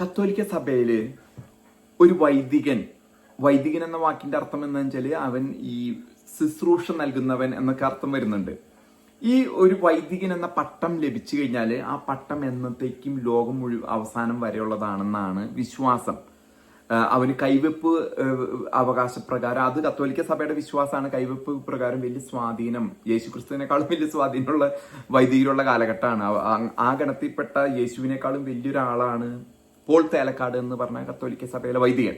കത്തോലിക്ക സഭയിൽ ഒരു വൈദികൻ വൈദികൻ എന്ന വാക്കിന്റെ അർത്ഥം എന്ന് വെച്ചാൽ അവൻ ഈ ശുശ്രൂഷ നൽകുന്നവൻ എന്നൊക്കെ അർത്ഥം വരുന്നുണ്ട്. ഈ ഒരു വൈദികൻ എന്ന പട്ടം ലഭിച്ചു കഴിഞ്ഞാൽ ആ പട്ടം എന്നത്തേക്കും ലോകം മുഴുവൻ അവസാനം വരെയുള്ളതാണെന്നാണ് വിശ്വാസം. അവന് കൈവെപ്പ് അവകാശപ്രകാരം അത് കത്തോലിക്ക സഭയുടെ വിശ്വാസമാണ്. കൈവെപ്പ് പ്രകാരം വലിയ സ്വാധീനം യേശുക്രിസ്തുവിനേക്കാളും വലിയ സ്വാധീനമുള്ള വൈദികരുള്ള കാലഘട്ടമാണ്. ആ ഗണത്തിൽപ്പെട്ട യേശുവിനേക്കാളും വലിയൊരാളാണ് പോൾ തേലക്കാട് എന്ന് പറഞ്ഞ കത്തോലിക്ക സഭയിലെ വൈദികൻ.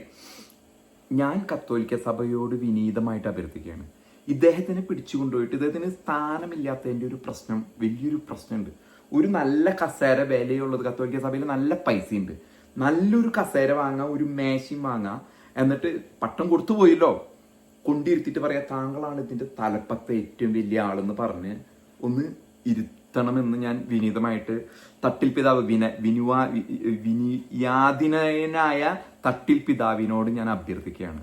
ഞാൻ കത്തോലിക്ക സഭയോട് വിനീതമായിട്ട് അഭ്യർത്ഥിക്കുകയാണ്. ഇദ്ദേഹത്തിനെ പിടിച്ചുകൊണ്ടുപോയിട്ട് ഇദ്ദേഹത്തിന് സ്ഥാനമില്ലാത്തതിന്റെ ഒരു പ്രശ്നം വലിയൊരു പ്രശ്നമുണ്ട്. ഒരു നല്ല കസേര വിലയുള്ളത് കത്തോലിക്ക സഭയിൽ നല്ല പൈസയുണ്ട്. നല്ലൊരു കസേര വാങ്ങാം ഒരു മേശയും വാങ്ങാം. എന്നിട്ട് പട്ടം കൊടുത്തു പോയല്ലോ. കൊണ്ടിരുത്തിട്ട് പറയാം താങ്കളാണ് ഇതിന്റെ തലപ്പത്തെ ഏറ്റവും വലിയ ആളെന്ന് പറഞ്ഞ് ഒന്ന് ഇരുത്തണമെന്ന് ഞാൻ വിനീതമായിട്ട് തട്ടിൽ പിതാവ് വിന വിനുവാ വിനിയാദിനായ തട്ടിൽ പിതാവിനോട് ഞാൻ അഭ്യർത്ഥിക്കുകയാണ്.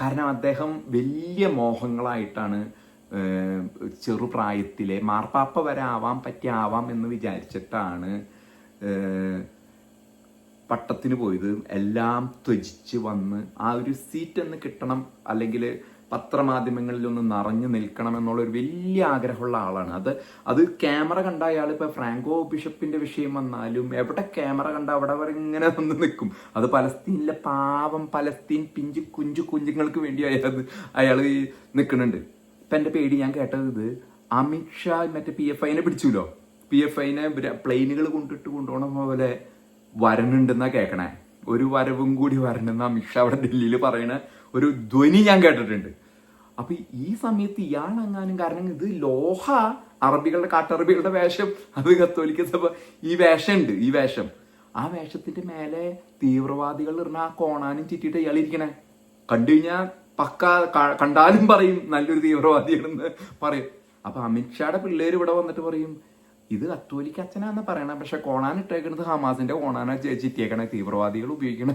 കാരണം അദ്ദേഹം വലിയ മോഹങ്ങളായിട്ടാണ് ചെറുപ്രായത്തിലെ മാർപ്പാപ്പ വരെ ആവാം പറ്റി ആവാം എന്ന് വിചാരിച്ചിട്ടാണ് പട്ടത്തിന് പോയത്. എല്ലാം ത്യജിച്ച് വന്ന് ആ ഒരു സീറ്റ് എന്ന് കിട്ടണം അല്ലെങ്കിൽ പത്രമാധ്യമങ്ങളിൽ ഒന്ന് നിറഞ്ഞു നിൽക്കണമെന്നുള്ള ഒരു വലിയ ആഗ്രഹമുള്ള ആളാണ്. അത് അത് ക്യാമറ കണ്ട അയാൾ ഫ്രാങ്കോ ബിഷപ്പിന്റെ വിഷയം വന്നാലും എവിടെ ക്യാമറ കണ്ട അവിടെ വരെ ഇങ്ങനെ വന്ന് നിൽക്കും. അത് പലസ്തീനിലെ പാവം പലസ്തീൻ പിഞ്ചു കുഞ്ചു കുഞ്ഞുങ്ങൾക്ക് വേണ്ടി അയാൾ അയാൾ നിൽക്കുന്നുണ്ട്. ഇപ്പൊ എന്റെ പേടി ഞാൻ കേട്ടത് ഇത് അമിത്ഷാ മറ്റേ പി എഫ് ഐനെ പിടിച്ചുല്ലോ പി എഫ് ഐനെ പ്ലെയിനുകൾ കൊണ്ടിട്ട് കൊണ്ടുപോകണ പോലെ വരണുണ്ടെന്നാ കേക്കണേ. ഒരു വരവും കൂടി വരണമെന്ന് അമിത്ഷാ അവിടെ ഡൽഹിയിൽ പറയണ ഒരു ധ്വനി ഞാൻ കേട്ടിട്ടുണ്ട്. അപ്പൊ ഈ സമയത്ത് ഇയാളെങ്ങാനും കാരണം ഇത് ലോഹ അറബികളുടെ കാട്ടറബികളുടെ വേഷം അത് കത്തോലിക്ക സഭ ഈ വേഷമുണ്ട് ഈ വേഷം. ആ വേഷത്തിന്റെ മേലെ തീവ്രവാദികൾ ഇടുന്ന ആ കോണാനും ചുറ്റിയിട്ട് ഇയാൾ ഇരിക്കണേ കണ്ടു കഴിഞ്ഞാൽ പക്ക കണ്ടാലും പറയും നല്ലൊരു തീവ്രവാദിയാണെന്ന് പറയും. അപ്പൊ അമിത്ഷായുടെ പിള്ളേർ ഇവിടെ വന്നിട്ട് പറയും ഇത് കത്തോലിക്ക അച്ഛനാന്ന് പറയണ. പക്ഷെ കോണാൻ ഇട്ടേക്കണത് ഹമാസിന്റെ കോണാന ചിറ്റിയേക്കണേ തീവ്രവാദികൾ ഉപയോഗിക്കണ.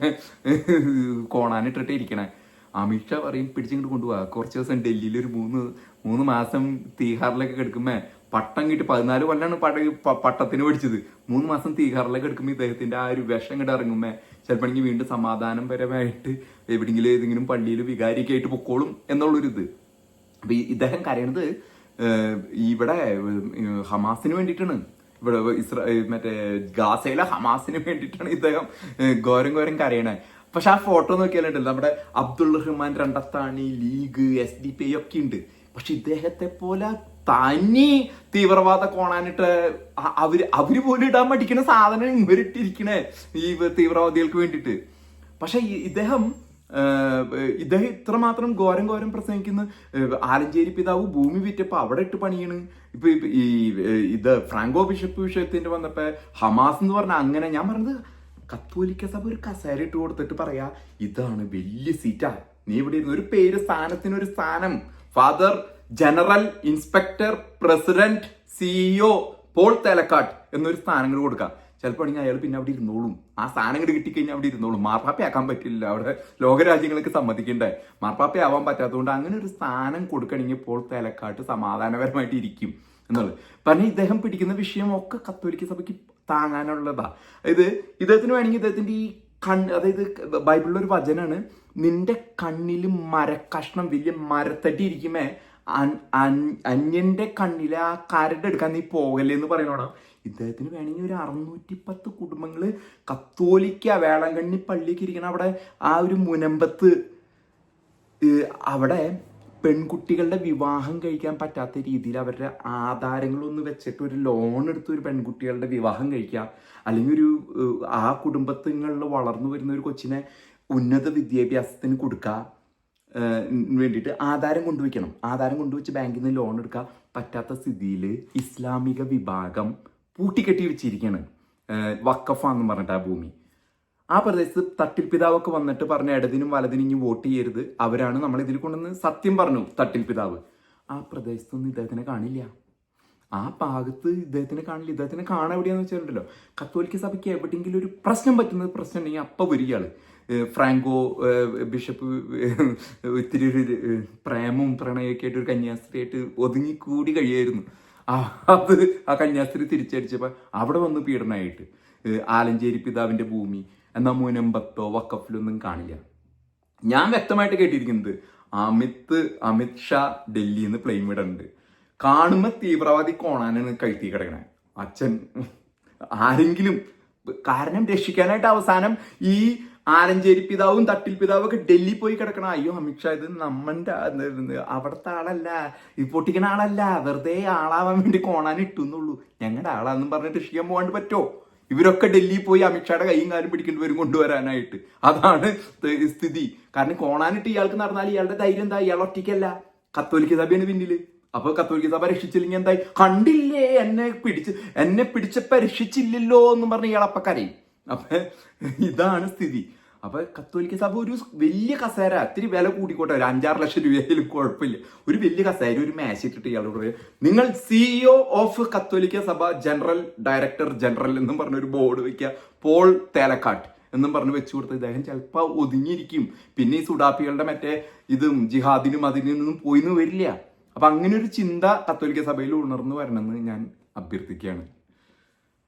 കോണാൻ ഇട്ടിട്ട് ഇരിക്കണേ. അമിത്ഷാ പറയും പിടിച്ചിങ്ങോട്ട് കൊണ്ടുപോവാ കുറച്ച് ദിവസം ഡൽഹിയിൽ ഒരു മൂന്ന് മൂന്ന് മാസം തീഹാറിലൊക്കെ കിടക്കുമ്പോ പട്ടം കിട്ടി. പതിനാല് കൊല്ലാണ് പട പട്ടത്തിന് പഠിച്ചത്. മൂന്ന് മാസം തീഹാറിലൊക്കെ എടുക്കുമ്പോൾ ഇദ്ദേഹത്തിന്റെ ആ ഒരു വിഷം ഇങ്ങോട്ട് ഇറങ്ങുമ്പോ ചിലപ്പോൾ വീണ്ടും സമാധാനപരമായിട്ട് എവിടെയെങ്കിലും ഏതെങ്കിലും പള്ളിയിൽ വികാരിയൊക്കെ ആയിട്ട് പൊക്കോളും എന്നുള്ളൊരു ഇത് അപ്പൊ ഇദ്ദേഹം കരയണത് ഇവിടെ ഹമാസിന് വേണ്ടിയിട്ടാണ്. ഇവിടെ ഇസ്രായേൽ മറ്റേ ഗാസയിലെ ഹമാസിന് വേണ്ടിയിട്ടാണ് ഇദ്ദേഹം ഘോരം ഘോരം കരയണേ. പക്ഷെ ആ ഫോട്ടോ നോക്കിയാലുണ്ടല്ലോ നമ്മുടെ Abdul Rahman Randathani league S D P ഒക്കെ ഉണ്ട്. പക്ഷെ ഇദ്ദേഹത്തെ പോലെ തനി തീവ്രവാദ കോണാനിട്ട് അവർ അവർ പോലും ഇടാൻ പഠിക്കുന്ന സാധനം ഇവരിട്ടിരിക്കണേ ഈ തീവ്രവാദികൾക്ക് വേണ്ടിയിട്ട്. പക്ഷെ ഇദ്ദേഹം ഇദ്ദേഹം ഇത്രമാത്രം ഘോരം ഘോരം പ്രസംഗിക്കുന്ന. ആലഞ്ചേരി പിതാവ് ഭൂമി വിറ്റപ്പോൾ അവിടെ ഇട്ട് പണിയാണ്. ഇപ്പൊ ഈ ഇത് ഫ്രാങ്കോ ബിഷപ്പ് വിഷയത്തിന്റെ വന്നപ്പോ ഹമാസ് എന്ന് പറഞ്ഞ അങ്ങനെ ഞാൻ പറഞ്ഞത് കത്തോലിക്ക സഭ ഒരു കസേര ഇട്ട് കൊടുത്തിട്ട് പറയാ ഇതാണ് വലിയ സീറ്റാ. നീ ഇവിടെ ഇരുന്ന് ഒരു പേര് സ്ഥാനത്തിന് ഒരു സ്ഥാനം. Father general inspector president CEO Paul Thelakkat എന്നൊരു സ്ഥാനങ്ങൾ കൂടി കൊടുക്കാം. ചിലപ്പോൾ ആണെങ്കിൽ അയാൾ പിന്നെ അവിടെ ഇരുന്നോളും. ആ സാധനം കൂടി കിട്ടിക്കഴിഞ്ഞാൽ അവിടെ ഇരുന്നോളും. മാർപ്പാപ്പയാക്കാൻ പറ്റില്ല. അവിടെ ലോകരാജ്യങ്ങൾക്ക് സമ്മതിക്കണ്ടേ? മാർപ്പാപ്പയാവാൻ പറ്റാത്തതുകൊണ്ട് അങ്ങനെ ഒരു സ്ഥാനം കൊടുക്കണമെങ്കിൽ ഇപ്പോൾ തലക്കാട്ട് സമാധാനപരമായിട്ട് ഇരിക്കും എന്നുള്ളത്. പറഞ്ഞ ഇദ്ദേഹം പിടിക്കുന്ന വിഷയം ഒക്കെ കത്തോലിക്ക സഭയ്ക്ക് താങ്ങാനുള്ളതാ. ഇത് ഇദ്ദേഹത്തിന് വേണമെങ്കിൽ ഇദ്ദേഹത്തിന്റെ ഈ കൺ അതായത് ബൈബിളിലെ ഒരു വചനാണ് നിന്റെ കണ്ണിൽ മരക്കഷ്ണം വലിയ മരത്തട്ടി ഇരിക്കുമേ. അന്യന്റെ കണ്ണിലെ ആ കരട് എടുക്കാൻ നീ പോകല്ലേ എന്ന് പറയണോടാ ഇദ്ദേഹത്തിന് വേണമെങ്കിൽ ഒരു അറുന്നൂറ്റി പത്ത് കുടുംബങ്ങൾ കത്തോലിക്ക വേളങ്കണ്ണി പള്ളിക്ക് ഇരിക്കണം അവിടെ ആ ഒരു മുനമ്പത്ത് അവിടെ പെൺകുട്ടികളുടെ വിവാഹം കഴിക്കാൻ പറ്റാത്ത രീതിയിൽ അവരുടെ ആധാരങ്ങളൊന്ന് വെച്ചിട്ട് ഒരു ലോൺ എടുത്ത് ഒരു പെൺകുട്ടികളുടെ വിവാഹം കഴിക്കുക അല്ലെങ്കിൽ ഒരു ആ കുടുംബത്തിങ്ങളിൽ വളർന്നു വരുന്ന ഒരു കൊച്ചിനെ ഉന്നത വിദ്യാഭ്യാസത്തിന് കൊടുക്കുക വേണ്ടിയിട്ട് ആധാരം കൊണ്ടുവയ്ക്കണം. ആധാരം കൊണ്ടുവച്ച് ബാങ്കിൽ നിന്ന് ലോൺ എടുക്കാൻ പറ്റാത്ത സ്ഥിതിയിൽ ഇസ്ലാമിക വിഭാഗം പൂട്ടിക്കെട്ടി വെച്ചിരിക്കുകയാണ് വക്കഫ എന്ന് പറഞ്ഞിട്ട് ആ ഭൂമി. ആ പ്രദേശത്ത് തട്ടിൽ പിതാവൊക്കെ വന്നിട്ട് പറഞ്ഞ ഇടതിനും വലതിനും ഇനി വോട്ട് ചെയ്യരുത്. അവരാണ് നമ്മൾ ഇതിൽ കൊണ്ടുവന്ന് സത്യം പറഞ്ഞു തട്ടിൽ പിതാവ്. ആ പ്രദേശത്തൊന്നും ഇദ്ദേഹത്തിനെ കാണില്ല. ആ ഭാഗത്ത് ഇദ്ദേഹത്തിനെ കാണില്ല. ഇദ്ദേഹത്തിനെ കാണാൻ എവിടെയാന്ന് വെച്ചിട്ടുണ്ടല്ലോ? കത്തോലിക്ക സഭയ്ക്ക് എവിടെയെങ്കിലും ഒരു പ്രശ്നം പറ്റുന്നത് പ്രശ്നം ഉണ്ടെങ്കിൽ അപ്പൊ വരികയാണ്. ഫ്രാങ്കോ ബിഷപ്പ് ഇത്തിരി ഒരു പ്രേമവും പ്രണയമൊക്കെ ആയിട്ട് ഒരു കന്യാസ്ത്രീയായിട്ട് ആയിട്ട് ഒതുങ്ങിക്കൂടി കഴിയായിരുന്നു. അത് ആ കന്യാസ്ത്രീ തിരിച്ചടിച്ചപ്പോൾ അവിടെ വന്ന് പീഡനമായിട്ട് ആലഞ്ചേരി പിതാവിന്റെ ഭൂമി എന്നാൽ മുനമ്പത്തോ വക്കഫിലൊന്നും കാണില്ല. ഞാൻ വ്യക്തമായിട്ട് കേട്ടിരിക്കുന്നത് അമിത് അമിത് ഷാ ഡൽഹിയിൽ നിന്ന് പ്ലെയിൻ വിടുന്നുണ്ട് കാണുമ്പോൾ തീവ്രവാദി കോണാനാണ് കഴുത്തി കിടക്കണേ. അച്ഛൻ ആരെങ്കിലും കാരണം രക്ഷിക്കാനായിട്ട് അവസാനം ഈ ആലഞ്ചേരി പിതാവും തട്ടിൽ പിതാവും ഒക്കെ ഡൽഹി പോയി കിടക്കണം. അയ്യോ അമിത്ഷാ ഇത് നമ്മന്റെ അവിടുത്തെ ആളല്ല. ഈ പൊട്ടിക്കണ ആളല്ല. വെറുതെ ആളാവാൻ വേണ്ടി കോണാൻ ഇട്ടുന്നുള്ളൂ. ഞങ്ങളുടെ ആളാന്നും പറഞ്ഞിട്ട് ഷീയം പോകാണ്ട് പറ്റോ? ഇവരൊക്കെ ഡൽഹി പോയി അമിത്ഷായുടെ കൈയും കാലും പിടിക്കേണ്ടി വരും കൊണ്ടുവരാനായിട്ട്. അതാണ് സ്ഥിതി. കാരണം കോണാനിട്ട് ഇയാൾക്ക് നടന്നാൽ ഇയാളുടെ ധൈര്യം എന്താ? ഇയാൾ ഒറ്റയ്ക്കല്ല. കത്തോലിക്ക സഭയാണ് പിന്നിൽ അപ്പൊ കത്തോലിക്ക സഭ രക്ഷിച്ചില്ലെങ്കിൽ എന്തായി? കണ്ടില്ലേ? എന്നെ പിടിച്ച് എന്നെ പിടിച്ചപ്പോ രക്ഷിച്ചില്ലല്ലോ എന്ന് പറഞ്ഞ് ഇയാൾ അപ്പൊ കരയും. അപ്പൊ ഇതാണ് സ്ഥിതി. അപ്പൊ കത്തോലിക്ക സഭ ഒരു വലിയ കസേര ഇത്തിരി വില കൂട്ടിക്കോട്ടെ ഒരു അഞ്ചാറ് ലക്ഷം രൂപയിലും കുഴപ്പമില്ല. ഒരു വലിയ കസേര ഒരു മാച്ച് ഇട്ടിട്ട് ഇയാളോട് പറയും നിങ്ങൾ സിഇഒ ഓഫ് കത്തോലിക്ക സഭ ജനറൽ ഡയറക്ടർ ജനറൽ എന്നും പറഞ്ഞ ഒരു ബോർഡ് വെക്കുക. പോൾ തേലക്കാട്ട് എന്നും പറഞ്ഞ് വെച്ചു കൊടുത്ത് ഇദ്ദേഹം ചിലപ്പോൾ ഒതുങ്ങിയിരിക്കും. പിന്നെ ഈ സുഡാപ്പികളുടെ മറ്റേ ഇതും ജിഹാദിനും അതിനൊന്നും പോയിന്ന് വരില്ല. അപ്പൊ അങ്ങനെ ഒരു ചിന്ത കത്തോലിക്ക സഭയിൽ ഉണർന്നു വരണമെന്ന് ഞാൻ അഭ്യർത്ഥിക്കുകയാണ്.